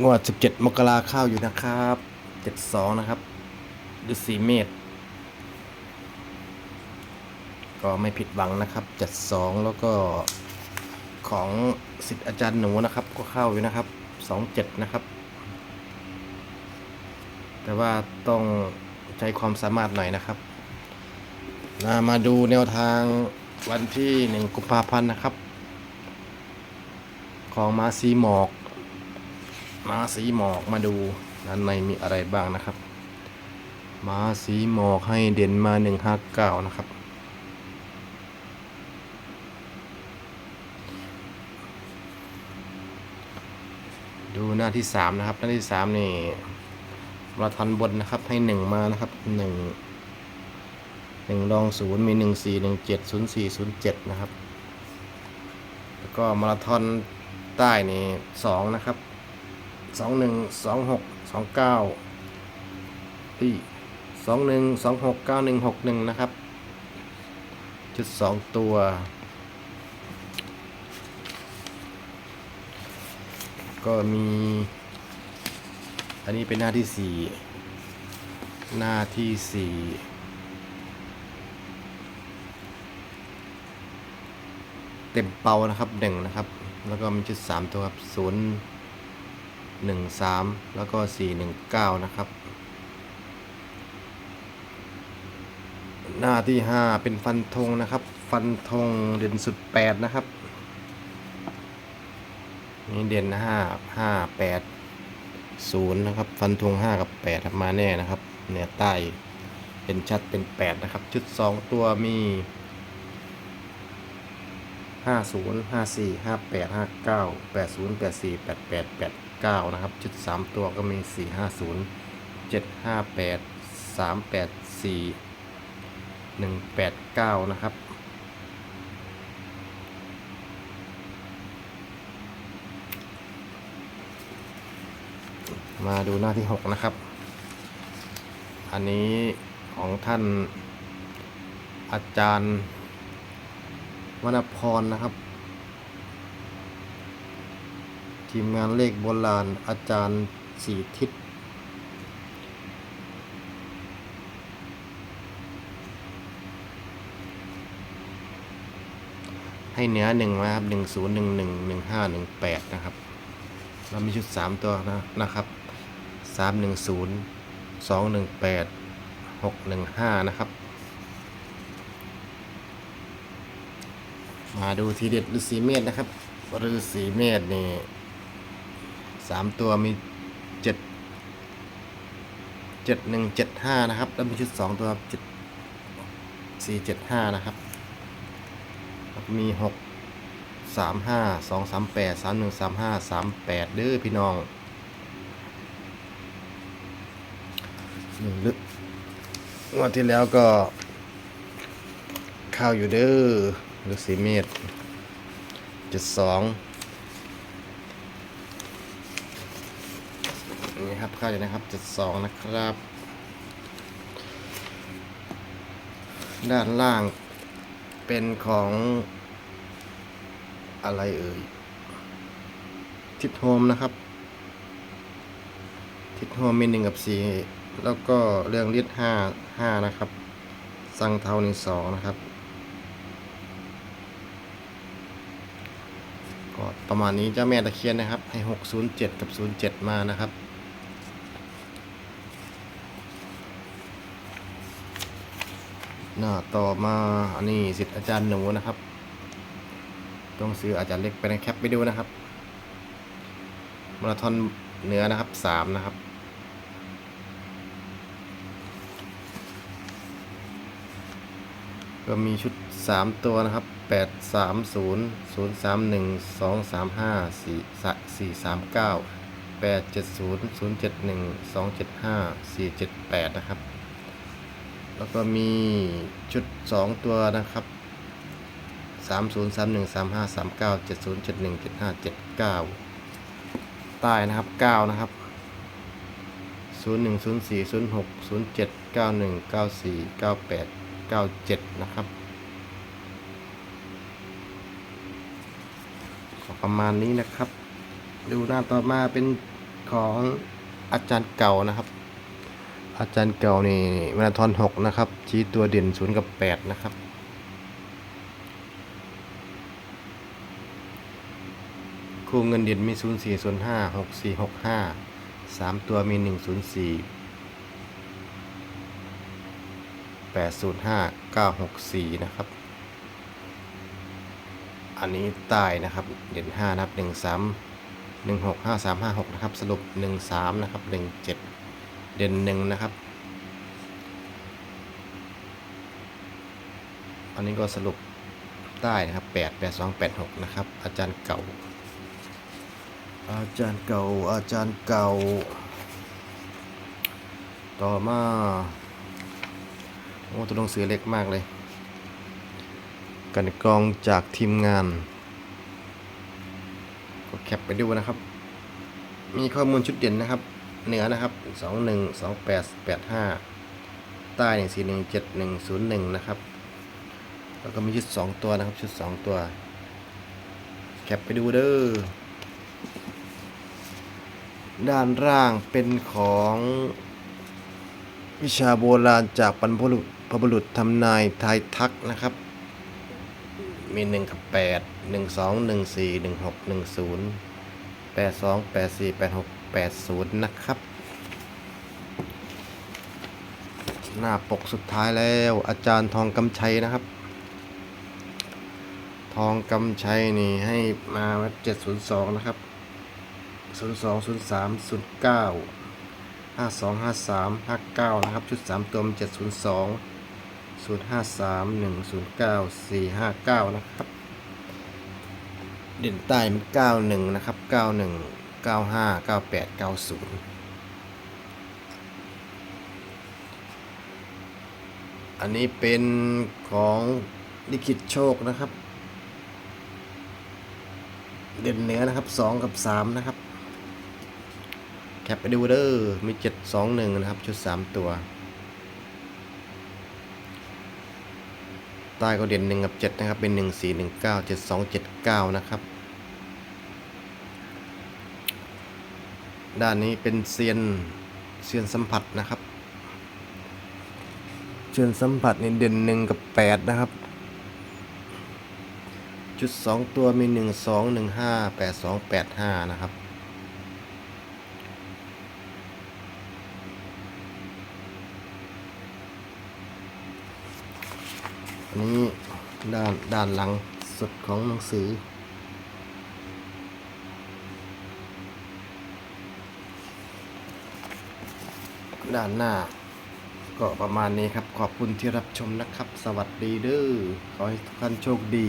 งวด 17 มกราเข้าอยู่นะครับ 72 นะครับฤาษีเมษก็ไม่ผิดหวังนะครับ 72 แล้วก็ของสิทธิ์อาจารย์หนูนะครับ ก็เข้าอยู่นะครับ 27 นะครับ แต่ว่าต้องใช้ความสามารถหน่อยนะครับนะมาดูแนวทางวันที่ 1 กุมภาพันธ์นะครับ ของมาซีหมอก ม้าสีหมอกมาดูด้านในมีอะไรบ้างนะครับ ม้าสีหมอกให้เด่นมา159นะครับ ดูหน้าที่3นะครับ หน้าที่3นี่มาทันบนนะครับให้1มานะครับ1 1รอง0มี1 4 1 7 0 4 0 7นะครับ แล้วก็มาราธอนใต้นี่2นะครับ สองหนึ่งสองหกสองเก้าที่สองหนึ่งสองหกเก้าหนึ่งหกหนึ่งนะครับ จุดสองตัว ก็มี อันนี้เป็นหน้าที่สี่หน้าที่สี่เต็มเปานะครับหนึ่งนะครับ แล้วก็มีจุดสามตัวครับศูนย์ 13 แล้วก็ 419 นะครับ หน้าที่ 5 เป็นฟันธงนะครับ ฟันธงเด่นสุด 8 นะครับ นี่เด่น 5 5 8 0นะครับ ฟันธง5 กับ 8 มาแน่นะครับแนวใต้เป็นชัดเป็น 8 นะครับ ชุด 2 ตัวมี 50 54 58 59 80 84 88 89 9 นะครับชุด 3 ตัวก็มี 4 5 0 7 5 8 3 8 4 1 8 9 นะครับ มาดูหน้าที่ 6 นะครับ อันนี้ของท่านอาจารย์วรรณพรนะครับ ทีมงานเลขโบราณอาจารย์สีทิศให้เนื้อหนึ่งนะครับหนึ่งศูนย์หนึ่งหนึ่งหนึ่งห้าหนึ่งแปดนะครับ เรามีชุดสามตัวนะนะครับสามหนึ่งศูนย์สองหนึ่งแปดหกหนึ่งห้านะครับ มาดูทีเด็ดฤาษีเมษนะครับฤาษีเมษนี่ สามตัวมีเจ็ดเจ็ดหนึ่งเจ็ดห้านะครับ แล้วมีชุดสองตัวเจ็ดสี่เจ็ดห้านะครับ มีหกสามห้าสองสามแปดสามหนึ่งสามห้าสามแปดเด้อพี่น้องหนึ่งลึกงวดที่แล้วก็ข้าวอยู่เด้อฤาษีเมษเจ็ดสอง นี่ครับ เข้าอยู่นะครับจุดสองนะครับ ด้านล่างเป็นของอะไรเอ่ย ทิศโฮมนะครับ ทิศโฮมมีหนึ่งกับสี่แล้วก็เรื่องเลียดห้าห้านะครับ สังเท่านี้สองนะครับ ก็ประมาณนี้เจ้าแม่ตะเคียนนะครับ ให้หกศูนย์เจ็ดกับศูนย์เจ็ดมานะครับ น้าต่อมาอันนี้สิทธิ์อาจารย์หนูนะครับ ต้องซื้ออาจารย์เล็กไปนะแคปไปดูนะครับ มาราธอนเนื้อนะครับสามนะครับก็มีชุดสามตัวนะครับแปดสามศูนย์ศูนย์สามหนึ่งสองสามห้าสี่สี่สามเก้าแปดเจ็ดศูนย์ศูนย์เจ็ดหนึ่งสองเจ็ดห้าสี่เจ็ดแปดนะครับ แล้วก็มีชุด 2 ตัวนะครับ 30 31 35 39 70 71 75 79 ใต้นะครับ 9 นะครับ 01 04 06 07 91 94 98 97 นะครับประมาณนี้นะครับ ดูหน้าต่อมาเป็นของอาจารย์เก่านะครับ อาจารย์เก่านี่มาราธอนหกนะครับ ชี้ตัวเด่นศูนย์กับแปดนะครับคู่เงินเด่นมีศูนย์สี่ศูนย์ห้าหกสี่หกห้าสามตัวมีหนึ่งศูนย์สี่แปดศูนย์ห้าเก้าหกสี่นะครับ อันนี้ใต้นะครับ เด่นห้านะครับหนึ่งสามหนึ่งหกห้าสามห้าหกนะครับ สรุปหนึ่งสามนะครับหนึ่งเจ็ด เด่นหนึ่งนะครับ อันนี้ก็สรุปใต้นะครับแปดแปดสองแปดหกนะครับ อาจารย์เก่า อาจารย์เก่า อาจารย์เก่า ต่อมาโอ้ตัวหนังสือเล็กมากเลย กันกรองจากทีมงาน ก็แคปไปดูนะครับ มีข้อมูลชุดเด่นนะครับ เหนือนะครับ 2 1 2 8 8 5 ใต้1 4 1 7 1 0 1 นะครับ แล้วก็มีชุด 2 ตัวนะครับ ชุด 2 ตัว แคปไปดูเด้อ ด้านล่างเป็นของวิชาโบราณจากบรรพบุรุษพบุรุษทำนายทายทักนะครับ มีหนึ่งกับแปดหนึ่งสองหนึ่งสี่หนึ่ 80 นะครับ หน้าปกสุดท้ายแล้ว อาจารย์ทองกำชัยนะครับ ทองกำชัยนี่ให้มา 702 นะครับ 02 03 09 52 53 59 นะครับ ชุด 3 ตัวม702 053 109 459 นะครับ เด่นใต้มัน91 นะครับ 91 ก้าหนึ่งเก้าห้าเก้าแปดเก้าศูนย์อันนี้เป็นของลิขิตโชคนะครับ เด่นเหนือนะครับสองกับสามนะครับ แคปไปดูเด้อมีเจ็ดสองหนึ่งนะครับ ชุดสามตัว ใต้ก็เด่นหนึ่งกับเจ็ดนะครับ เป็นหนึ่งสี่หนึ่งเก้าเจ็ดสองเจ็ดเก้านะครับ ด้านนี้เป็นเซียนเซียนสัมผัสนะครับเซียนสัมผัสนี่เด่นหนึ่งกับแปดนะครับ จุดสองตัวมีหนึ่งสองหนึ่งห้าแปดสองแปดห้านะครับอันนี้ด้านด้านหลังสุดของหนังสือ ด้านหน้า ก็ประมาณนี้ครับ ขอบคุณที่รับชมนะครับ สวัสดีเด้อขอให้ทุกท่านโชคดี